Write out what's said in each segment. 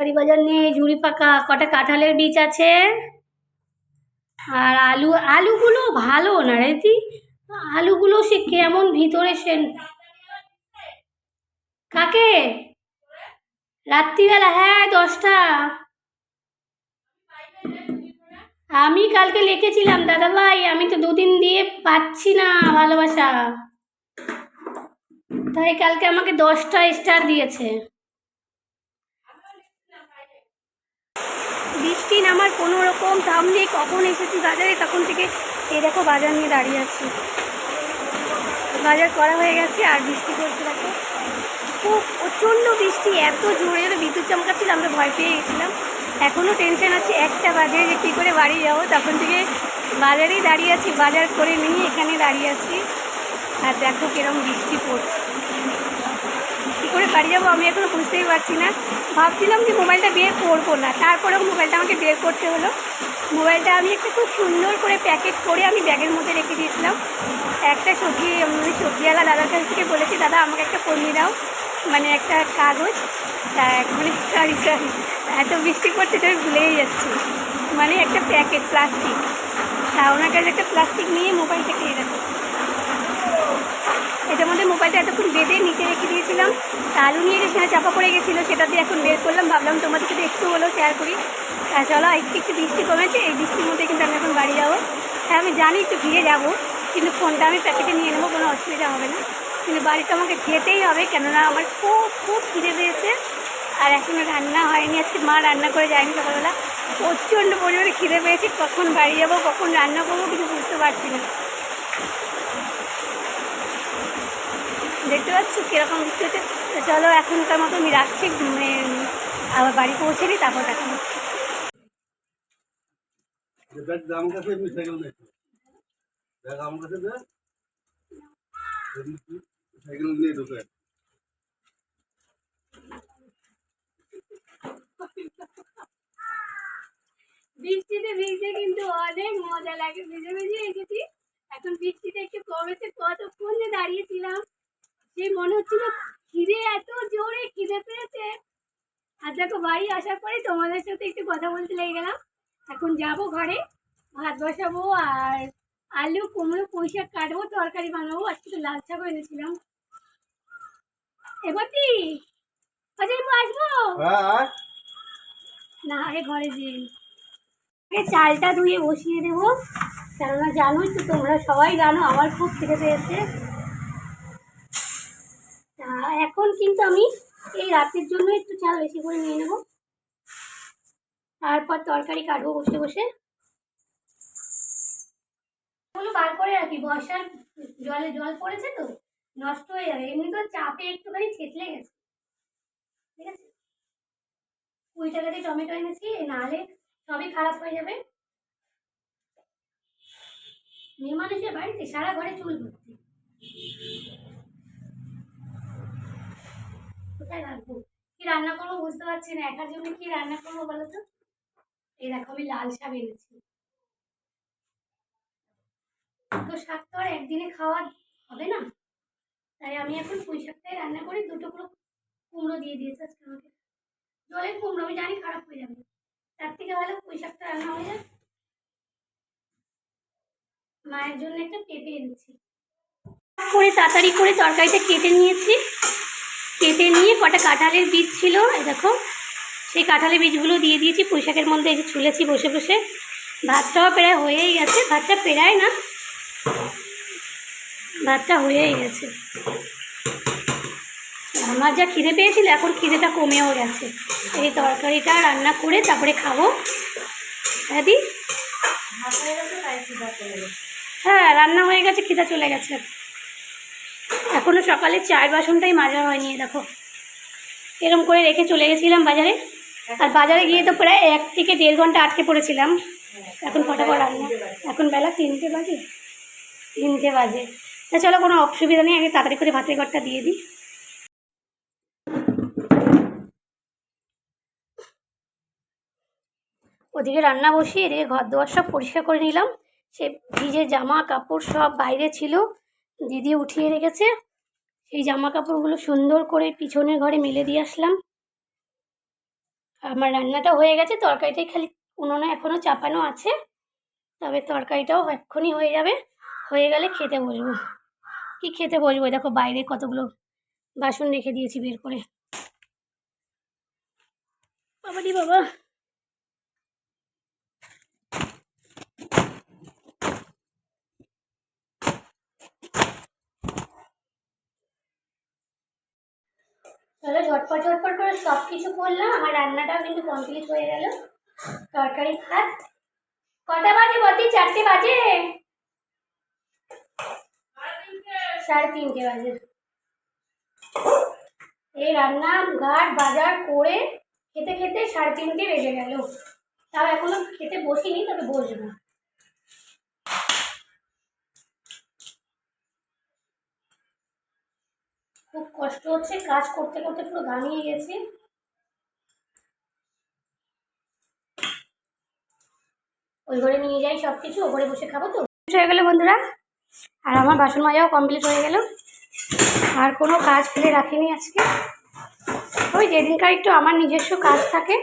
তরকারি বাজার নেই ঝুড়ি পাকা কটা কাঁঠালের বীজ আছে? আর আলু, আলুগুলো ভালো না রে দি? আলুগুলো সে কেমন ভিতরে সে কাকে? রাত্রিবেলা হ্যাঁ দশটা। আমি কালকে লিখেছিলাম দাদা ভাই আমি তো দুদিন দিয়ে পাচ্ছি না ভালোবাসা। তাই কালকে আমাকে দশটা স্টার দিয়েছে। বৃষ্টি আমার কোনো রকম দাম নেই, কখন এসেছি বাজারে, তখন থেকে এই দেখো বাজার নিয়ে দাঁড়িয়ে আছি। বাজার করা হয়ে গেছে, আর বৃষ্টি পড়ছে দেখো। খুব প্রচণ্ড বৃষ্টি, এত জোরে জোরে বিদ্যুৎ চমকাচ্ছিল, আমরা ভয় পেয়ে গেছিলাম। এখনও টেনশন আছে, একটা বাজে যে কী করে বাড়ি যাব, তখন থেকে বাজারেই দাঁড়িয়ে আছি, বাজার করে নিয়ে এখানে দাঁড়িয়ে আছি। আর দেখো কিরম বৃষ্টি পড়ছে। বাড়ি যাব, আমি এখন বুঝতেই পারছি না। ভাবছিলাম যে মোবাইলটা বের করব না। তারপরেও মোবাইলটা আমাকে বের করতে হলো। মোবাইলটা আমি একটা খুব সুন্দর করে প্যাকেট করে আমি ব্যাগের মধ্যে রেখে দিয়েছিলাম। একটা সবজি সবজিওয়ালা দাদার কাছ থেকে বলেছি, দাদা, আমাকে একটা কর্মী দাও। মানে একটা কাগজ, তা মানে সরি সরি এত বৃষ্টি পড়ছে তো ভুলেই যাচ্ছি। মানে একটা প্যাকেট, প্লাস্টিক। তা ওনার কাছে একটা প্লাস্টিক নিয়ে মোবাইলটাকে এরকম এটার মধ্যে মোবাইলটা এতক্ষণ বেঁধে নিচে রেখে দিয়েছিলাম। আলু নিয়ে যেখানে চাপা পড়ে গেছিল, সেটা দিয়ে এখন বের করলাম। ভাবলাম তোমাদের সাথে একটু হলেও শেয়ার করি। চলো আজকে একটু বৃষ্টি কমেছে, এই বৃষ্টির মধ্যে কিন্তু আমি এখন বাড়ি যাব। হ্যাঁ আমি জানি একটু ভিড়ে যাব, কিন্তু ফোনটা আমি প্যাকেটে নিয়ে নেব, কোনো অসুবিধা হবে না। কিন্তু বাড়িতে আমাকে যেতেই হবে, কেননা আমার খুব খুব খিদে পেয়েছে। আর এখনও রান্না হয়নি, আজকে মা রান্না করে যায়নি সকালবেলা। প্রচণ্ড পরিমাণে খিদে পেয়েছি, কখন বাড়ি যাব, কখন রান্না করব, কিছু বুঝতে পারছি না। দেখতে পাচ্ছ? কীরকম বৃষ্টি হচ্ছে? তো চলো এখনকার মতো আমি রাখছি। মানে আবার বাড়ি পৌঁছে নিই তারপর দেখা হচ্ছে সাইকেল নিয়ে ঢুকে বৃষ্টিতে ভিজতে কিন্তু অনেক মজা লাগে। ভিজে ভিজে এসেছি। এখন বৃষ্টিতে একটু কমেছে। কতক্ষণ দাঁড়িয়েছিলাম সেই মনে হচ্ছিল খিদে এত জোরে খিদে পেয়েছে। আর দেখো বাড়ি আসার পরে তোমাদের সাথে একটু কথা বলতে লেগে গেলাম। এখন যাব ঘরে ভাত বসাবো আর আলু কুমড়ো পুঁই শাক কাটবো তরকারি বানাবো। আজকে তো লাল শাকও এনেছিলাম। এবার কি আচ্ছা আসব? হ্যাঁ না আরে ঘরে যে আগে চালটা ধুয়ে বসিয়ে দেবো। কেননা জানোই তো তোমরা সবাই জানো আমার খুব খেতে পেয়েছে তা এখন কিন্তু আমি এই রাতের জন্য একটু চাল বেশি করে নিয়ে নেব। তারপর তরকারি কাটবো বসে বসে। ওগুলো বার করে রাখি, বর্ষার জলে জল পড়েছে তো, নষ্ট হয়ে যাবে। এমনি তো চাপে একটুখানি ছেঁচলে গেছে। ঠিক আছে? কুড়ি টাকা দিয়ে টমেটো এনেছি নাহলে সবই খারাপ হয়ে যাবে। মেয়ে মানুষের বাড়িতে, সারা ঘরে চুল ভর্তি। কোথায় রাখব কি রান্না করব বুঝতে পারছি না। একার জন্য কি রান্না করব বলো তো? এই দেখো, আমি লাল শাক এনেছি। তো শাক তো আর একদিনে খাওয়া হবে না। তাই আমি এখন পুঁই শাকটাই রান্না করি। দুটো করে কুমড়ো দিয়ে দিয়েছে আজকে আমাকে। জলের কুমড়ো, আমি জানি খারাপ হয়ে যাবে। তার থেকে ভালো পুঁই শাকটা রান্না হয়ে যাবে মায়ের জন্য একটা পেঁপে এনেছি। করে তাড়াতাড়ি করে তরকারিটা কেটে নিয়েছি। কেটে নিয়ে কটা কাঁঠালের বীজ ছিল এই দেখো সেই কাঁঠালের বীজগুলো দিয়ে দিয়েছি পুঁই শাকের মধ্যে এই যে ছুলেছি বসে বসে। ভাতটাও প্রায় হয়েই গেছে ভাতটা পেরায় না। ভাতটা হয়েই গেছে। আমার যা খিদে পেয়েছিল এখন খিদেটা কমেও গেছে। এই তরকারিটা রান্না করে তারপরে খাব। হ্যাঁ দি? হ্যাঁ রান্না হয়ে গেছে খিদা চলে গেছে। এখনও সকালে চায়ের বাসনটাই মাজা হয়নি দেখো। এরম করে রেখে চলে গেছিলাম বাজারে। আর বাজারে গিয়ে তো প্রায় এক থেকে দেড় ঘণ্টা আটকে পড়েছিলাম। এখন ফটাফট রান্না এখন বেলা তিনটে বাজে? তিনটে বাজে। তা চলো, কোনো অসুবিধা নেই, আগে তাড়াতাড়ি করে ভাতের ঘরটা দিয়ে দিই। ওদিকে রান্না বসিয়ে, এদিকে ঘর দুয়ার সব পরিষ্কার করে নিলাম। সে ভিজে জামা কাপড় সব বাইরে ছিল। দিদি উঠিয়ে রেখেছে। সেই জামা কাপড়গুলো সুন্দর করে পিছনের ঘরে মেলে দিয়ে আসলাম। আমার রান্নাটা হয়ে গেছে, তরকারিটাই খালি উনুনে এখনও চাপানো আছে। তবে তরকারিটাও এক্ষুনি হয়ে যাবে। হয়ে গেলে খেতে বসবো কি খেতে বসবো দেখো বাইরে কতগুলো বাসন রেখে দিয়েছি বের করে। বাবা। চলো ঝটপট ঝটপট করে সব কিছু করলাম। আমার রান্নাটাও কিন্তু কমপ্লিট হয়ে গেল। তরকারি ভাত। কটা বাজে বটি চারটে বাজে? সাড়ে তিনটে বাজে। এই রান্না, ঘাট, বাজার করে খেতে খেতে সাড়ে তিনটে বেজে গেল। তাও এখনও খেতে বসিনি, তবে বসবো খুব কষ্ট হচ্ছে, কাজ করতে করতে পুরো ঘামিয়ে গেছি। ওই ঘরে নিয়ে যাই সব কিছু ও ঘরে বসে খাব তো। হয়ে গেলো বন্ধুরা। আর আমার বাসন মাজাও কমপ্লিট হয়ে গেল। আর কোনো কাজ ফেলে রাখিনি আজকে। ওই যেদিনকার একটু আমার নিজস্ব কাজ থাকে,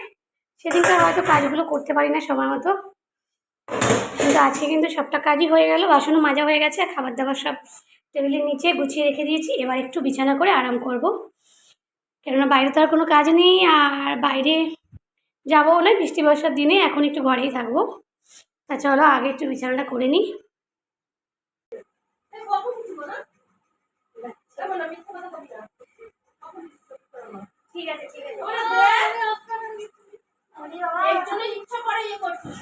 সেদিনকার হয়তো কাজগুলো করতে পারি না সময় মতো। কিন্তু আজকে কিন্তু সবটা কাজই হয়ে গেল, বাসনও মাজা হয়ে গেছে, আর খাবার দাবার সব টেবিলের নিচে গুছিয়ে রেখে দিয়েছি। এবার একটু বিছানা করে আরাম করব। কেননা বাইরে তো আর কোনো কাজ নেই আর বাইরে যাব না। বৃষ্টি বর্ষার দিনে এখন একটু ঘরেই থাকব। তা চলো আগে একটু বিছানাটা করে নিই। ঠিক আছে ঠিক আছে। ইচ্ছা করে ইয়ে করছিস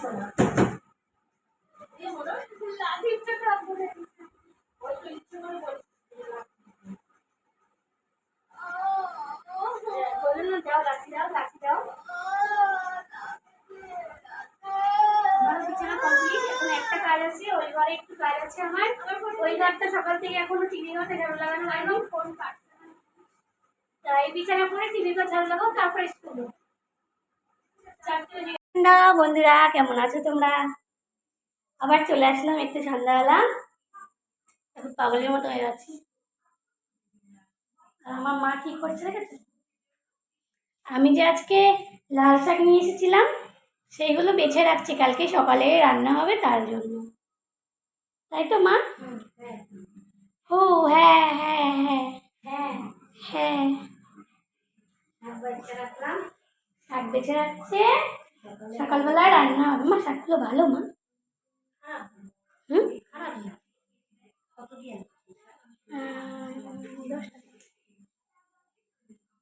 সকাল থেকে টিভি লাগানো ফোন তাই বিছানা টিভি লাগাও তারপরে বন্ধুরা, কেমন আছো তোমরা? আবার চলে আসলাম একটু সন্ধ্যাবেলা। এখন পাগলের মতো হয়ে আছি। আর আমার মা কি করছে দেখেছ? আমি যে আজকে লাল শাক নিয়ে এসেছিলাম সেইগুলো বেছে রাখছি। কালকে সকালে রান্না হবে তার জন্য। তাই তো মা? ও হ্যাঁ হ্যাঁ হ্যাঁ। হ্যাঁ। হ্যাঁ। শাক বেছে রাখছে। সকালবেলা রান্না হবে। মা শাকগুলো ভালো মা হুম আহ, দশ টাকা।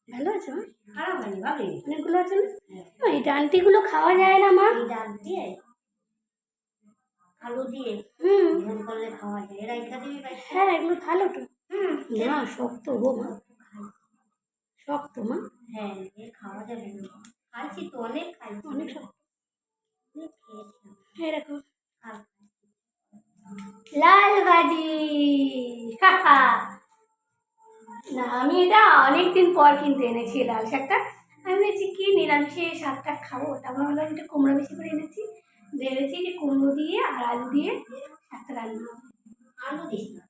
ভালো আছে মা খারাপ হয়নি ভাবে অনেকগুলো আছে না? মা, এই ডান্টিগুলো খাওয়া যায় না মা? ডাল দিয়ে? আলু দিয়ে? হুম। ঝোল করলে খাওয়া যায়। এরা এখানে হ্যাঁ এগুলো ভালো তো। হুম। না শক্ত গো মা। শক্ত মা। হ্যাঁ এ খাওয়া যাবে না। খাইছি তো অনেক খাইছি। অনেক শক্ত। দেখো। আর লাল ভাজি। না আমি এটা অনেক দিন পর কিনতে এনেছি লাল শাকটা। আমি ভেবেছি কি নিরামিষে শাকটা খাব। তারপর ভাবলাম একটু কুমড়ো বেশি করে এনেছি। ভেবেছি যে কুমড়ো দিয়ে আর আলু দিয়ে শাকটা রান্না হবে। আলু দিস না।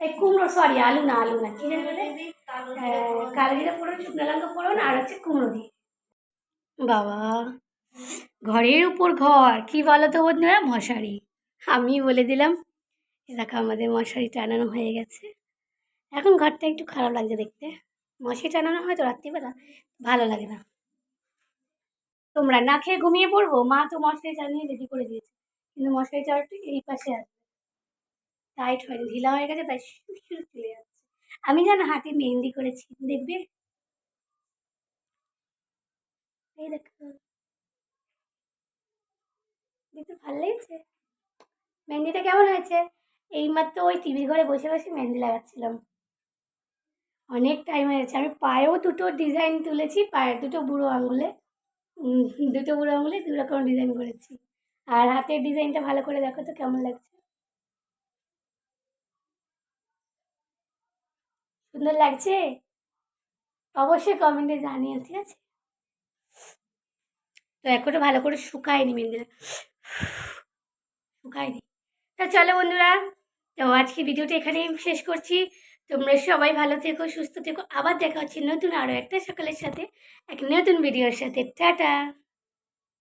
এই কুমড়ো সরি আলু না আলু না কি জানি বলে? দিবি, কালো জিরে হ্যাঁ, ফোড়ন। কালো জিরা ফোড়ন শুকনো লঙ্কা ফোড়ন আর হচ্ছে কুমড়ো দিয়ে। বাবা ঘরের উপর ঘর কি বলো তো বন্ধুরা? মশারি। আমি বলে দিলাম এ দেখো আমাদের মশারি টানানো হয়ে গেছে। এখন ঘরটা একটু খারাপ লাগছে দেখতে। মশারি টানানো হয়তো রাত্রিবেলা, ভালো লাগে না। তোমরা না খেয়ে ঘুমিয়ে পড়ব? মা তো মশারি টানিয়ে রেডি করে দিয়েছে। কিন্তু মশারি চারটি এই পাশে আছে। টাইট হয়নি, ঢিলা হয়ে গেছে, তাই চলে যাচ্ছে। আমি জানো হাতে মেহেন্দি করেছি, দেখবে? এই দেখো। ভালো লেগেছে? মেহেন্দিটা কেমন হয়েছে? এইমাত্র ওই টিভি ঘরে বসে বসে মেহেন্দি লাগাচ্ছিলাম। অনেক টাইম হয়ে হয়েছে আমি পায়েও দুটো ডিজাইন তুলেছি, পায়ের দুটো বুড়ো আঙুলে দুটো বুড়ো আঙুলে দু রকম ডিজাইন করেছি। আর হাতের ডিজাইনটা ভালো করে দেখো তো কেমন লাগছে। সুন্দর লাগছে? অবশ্যই কমেন্টে জানিও, ঠিক আছে? তো এখনও ভালো করে শুকায়নি মেহেন্দিটা শুকায়নি। তা চলো বন্ধুরা, তো আজকে ভিডিওটা এখানেই শেষ করছি। তোমরা সবাই ভালো থেকো, সুস্থ থেকো। আবার দেখা হচ্ছে নতুন আরও একটা সকালের সাথে, এক নতুন ভিডিওর সাথে। টাটা!